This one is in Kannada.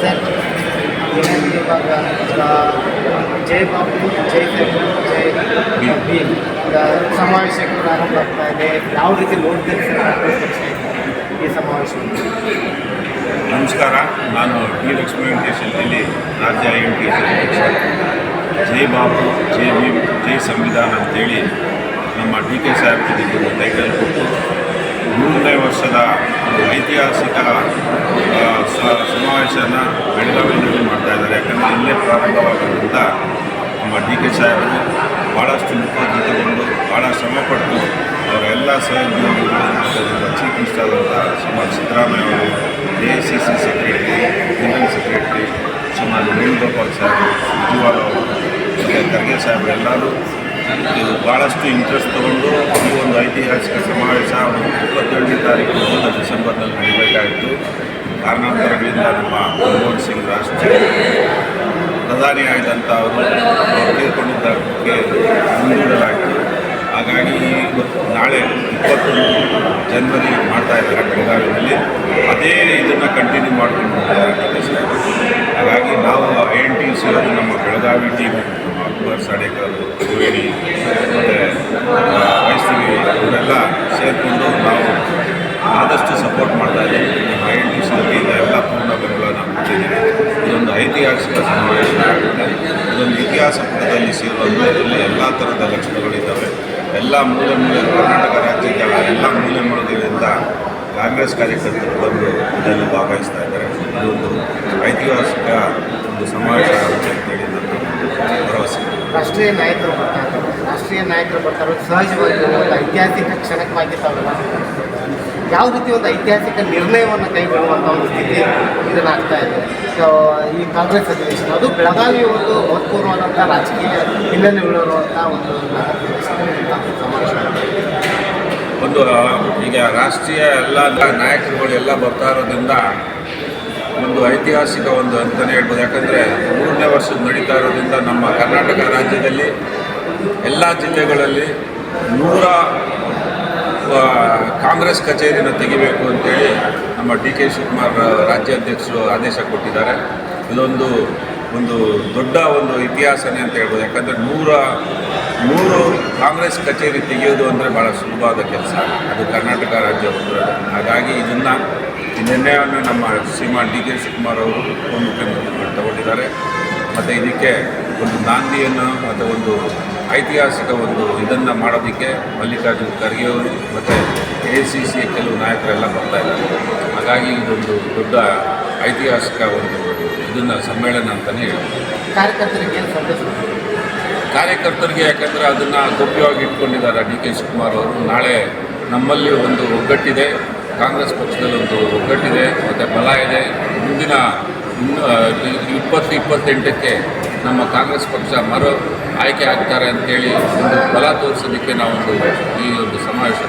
ಸರ್. ಏನಾಗಿದೆ ಜೈ ಬಾಬು ಜೈ ಜೈ ಭೀಮ್ ಸಮಾವೇಶಗಳು ಆರಂಭ ಆಗ್ತಾ ಇದೆ ಯಾವ ರೀತಿ ನೋಡ್ತೀರಿ ಈ ಸಮಾವೇಶ ನಮಸ್ಕಾರ, ನಾನು ಡಿ ಲಕ್ಷ್ಮೀ ವೆಂಕಟೇಶ್ ಇಲ್ಲಿ ರಾಜ್ಯ ಐ ಟಿ ಅಧ್ಯಕ್ಷ. ಜೈ ಬಾಬು, ಜೈ ಭೀಮ್, ಜೈ ಸಂವಿಧಾನ ಅಂತೇಳಿ ನಮ್ಮ ಡಿ ಕೆ ಸಾಹೇಬ್ ಒಂದು ಟೈಟಲ್ ಕೊಟ್ಟು ನೂರನೇ ವರ್ಷದ ಐತಿಹಾಸಿಕ ಸಮಾವೇಶನ ಬೆಳಗಾವಿಯಲ್ಲಿ ಮಾಡ್ತಾ ಇದ್ದಾರೆ. ಯಾಕಂದರೆ ಇಲ್ಲೇ ಪ್ರಾರಂಭವಾಗಿದ್ದರಿಂದ ನಮ್ಮ ಡಿ ಕೆ ಸಾಹೇಬರು ಭಾಳಷ್ಟು ಮುಖೋದ್ಯತಗೊಂಡು ಭಾಳ ಶ್ರಮಪಟ್ಟು ಅವರೆಲ್ಲ ಸಹೋದ್ಯೋಗಿಗಳು ಮತ್ತು ನಮ್ಮ ಚೀಫ್ ಮಿನಿಸ್ಟರ್ ಆದಂಥ ಸುಮಾರು ಸಿದ್ದರಾಮಯ್ಯ ಅವರು, A C C secretary general secretary ಸುಮಾರು ವೇಣುಗೋಪಾಲ್ ಸಾಹೇಬರು, ಸುರ್ಜಿವಾಲ ಅವರು, ಮತ್ತು ಖರ್ಗೆ ಸಾಹೇಬರು ಎಲ್ಲರೂ ಇದು ಭಾಳಷ್ಟು ಇಂಟ್ರೆಸ್ಟ್ ತಗೊಂಡು ಈ ಒಂದು ಐತಿಹಾಸಿಕ ಸಮಾವೇಶ ಒಂದು ಇಪ್ಪತ್ತೇಳನೇ ತಾರೀಕು ಡಿಸೆಂಬರ್ನಲ್ಲಿ ನಡೀಬೇಕಾಯಿತು. ಕಾರಣಾಂತರಗಳಿಂದ ನಮ್ಮ ಮನಮೋಹನ್ ಸಿಂಗ್ ರಾಷ್ಟ್ರೀಯ ಪ್ರಧಾನಿ ಆದಂಥ ಅವರು ತೀರ್ಕೊಂಡಿದ್ದಕ್ಕೆ ಮುಂದೂಡಲಾಯಿತು ಹಾಗಾಗಿ ನಾಳೆ ಇಪ್ಪತ್ತೊಂದು ಜನವರಿ ಮಾಡ್ತಾ ಇದ್ದಾರೆ ಬೆಳಗಾವಿನಲ್ಲಿ ಅದೇ ಇದನ್ನು ಕಂಟಿನ್ಯೂ ಮಾಡ್ಕೊಂಡು ಹೋಗ್ತಾರೆ. ಹಾಗಾಗಿ ನಾವು ಐ ಎನ್ ಟಿ ಸಿ ಅವರು ನಮ್ಮ ಬೆಳಗಾವಿ ಟೀಮ್ ಅಕ್ಬರ್ ಸಾಡೇಕರ್ ತ್ರಿವೇಣಿ ಮತ್ತು ವೈಷ್ಣವಿ ಇವರೆಲ್ಲ ಸೇರಿಕೊಂಡು ನಾವು ಆದಷ್ಟು ಸಪೋರ್ಟ್ ಮಾಡ್ತಾ ಇದ್ದೀವಿ ನಮ್ಮ ಐ ಎನ್ ಟಿ ಸಿ ವತಿಯಿಂದ ಎಲ್ಲ ಪೂರ್ಣ ಬೆಂಬಲ ನಾವು ಕೊಟ್ಟಿದ್ದೀವಿ ಇದೊಂದು ಇತಿಹಾಸ ಪುಟದಲ್ಲಿ ಸೇರುವಂಥ ಇದರಲ್ಲಿ ಎಲ್ಲ ಥರದ ಲಕ್ಷಣಗಳಿದ್ದಾವೆ. ಎಲ್ಲ ಮೂಲೆ ಮೂಲೆ ಕರ್ನಾಟಕ ರಾಜ್ಯದ ಎಲ್ಲ ಮೂಲೆ ಮೂಲೆಗಳಿಂದ ಕಾಂಗ್ರೆಸ್ ಕಾರ್ಯಕರ್ತರು ಬಂದು ಇದರಲ್ಲಿ ಭಾಗವಹಿಸ್ತಾ ಇದ್ದಾರೆ. ಇದೊಂದು ಐತಿಹಾಸಿಕ ಒಂದು ಸಮಾವೇಶ ಆಗುತ್ತೆ ಅಂತೇಳಿ ನನ್ನ ಭರವಸೆ. ರಾಷ್ಟ್ರೀಯ ನಾಯಕರು ರಾಷ್ಟ್ರೀಯ ನಾಯಕರು ಬರ್ತಾರೋ ಸಹಜವಾಗಿ ಒಂದು ಐತಿಹಾಸಿಕ ಕ್ಷಣಕ್ಕಾಗಿ ಯಾವ ರೀತಿ ಒಂದು ಐತಿಹಾಸಿಕ ನಿರ್ಣಯವನ್ನು ಕೈಗೊಳ್ಳುವಂಥ ಒಂದು ಸ್ಥಿತಿ ಇದನ್ನಾಗ್ತಾ ಇದೆ. ಸೊ ಈ ಕಾಂಗ್ರೆಸ್ ಅಧಿವೇಶನ, ಅದು ಬೆಳಗಾವಿ ಒಂದು ಮಹತ್ವಪೂರ್ಣವಾದಂಥ ರಾಜಕೀಯ ಹಿನ್ನೆಲೆಗಳಿರುವಂಥ ಒಂದು ಒಂದು ಈಗ ರಾಷ್ಟ್ರೀಯ ಎಲ್ಲ ನಾಯಕರುಗಳು ಎಲ್ಲ ಬರ್ತಾ ಇರೋದ್ರಿಂದ ಒಂದು ಐತಿಹಾಸಿಕ ಒಂದು ಅಂತಲೇ ಹೇಳ್ಬೋದು. ಯಾಕಂದರೆ ಮೂರನೇ ವರ್ಷದ ನಡೀತಾ ಇರೋದ್ರಿಂದ ನಮ್ಮ ಕರ್ನಾಟಕ ರಾಜ್ಯದಲ್ಲಿ ಎಲ್ಲ ಜಿಲ್ಲೆಗಳಲ್ಲಿ ನೂರ ಕಾಂಗ್ರೆಸ್ ಕಚೇರಿನ ತೆಗಿಬೇಕು ಅಂತೇಳಿ ನಮ್ಮ ಡಿ ಕೆ ಶಿವಕುಮಾರ್ ರಾಜ್ಯಾಧ್ಯಕ್ಷರು ಆದೇಶ ಕೊಟ್ಟಿದ್ದಾರೆ. ಇದೊಂದು, ಒಂದು ದೊಡ್ಡ ಒಂದು ಇತಿಹಾಸನೇ ಅಂತ ಹೇಳ್ಬೋದು. ಯಾಕಂದರೆ ನೂರ ನೂರು ಕಾಂಗ್ರೆಸ್ ಕಚೇರಿ ತೆಗೆಯೋದು ಅಂದರೆ ಭಾಳ ಸುಲಭವಾದ ಕೆಲಸ. ಅದು ಕರ್ನಾಟಕ ರಾಜ್ಯ ಹಾಗಾಗಿ ಇದನ್ನು ಈ ನಿರ್ಣಯವನ್ನು ನಮ್ಮ ಶ್ರೀಮಾನ್ ಡಿ ಕೆ ಶಿವಕುಮಾರ್ ಅವರು ಉಪಮುಖ್ಯಮಂತ್ರಿಗಳು ತಗೊಂಡಿದ್ದಾರೆ. ಮತ್ತು ಇದಕ್ಕೆ ಒಂದು ನಾಂದಿಯನ್ನು ಮತ್ತು ಒಂದು ಐತಿಹಾಸಿಕ ಒಂದು ಇದನ್ನು ಮಾಡೋದಕ್ಕೆ ಮಲ್ಲಿಕಾರ್ಜುನ್ ಖರ್ಗೆ ಅವರು ಮತ್ತು ಎ ಸಿ ಸಿ ಕೆಲವು ನಾಯಕರೆಲ್ಲ ಬರ್ತಾ ಇದ್ದಾರೆ. ಹಾಗಾಗಿ ಇದೊಂದು ದೊಡ್ಡ ಐತಿಹಾಸಿಕ ಒಂದು ಇದನ್ನು ಸಮ್ಮೇಳನ ಅಂತಲೇ ಹೇಳ್ಬೋದು. ಕಾರ್ಯಕರ್ತರಿಗೆ ಕಾರ್ಯಕರ್ತರಿಗೆ ಯಾಕಂದರೆ ಅದನ್ನು ಗೌಪ್ಯವಾಗಿ ಇಟ್ಕೊಂಡಿದ್ದಾರೆ ಡಿ ಕೆ ಶಿವಕುಮಾರ್ ಅವರು. ನಾಳೆ ನಮ್ಮಲ್ಲಿ ಒಂದು ಒಗ್ಗಟ್ಟಿದೆ ಕಾಂಗ್ರೆಸ್ ಪಕ್ಷದಲ್ಲಿ ಒಂದು ಒಗ್ಗಟ್ಟಿದೆ ಮತ್ತು ಬಲ ಇದೆ. ಮುಂದಿನ ಇಪ್ಪತ್ತು ಇಪ್ಪತ್ತೆಂಟಕ್ಕೆ ನಮ್ಮ ಕಾಂಗ್ರೆಸ್ ಪಕ್ಷ ಮರು ಆಯ್ಕೆ ಆಗ್ತಾರೆ ಅಂತೇಳಿ ಒಂದು ಬಲ ತೋರಿಸೋದಕ್ಕೆ ನಾವೊಂದು ಈ ಒಂದು ಸಮಾವೇಶ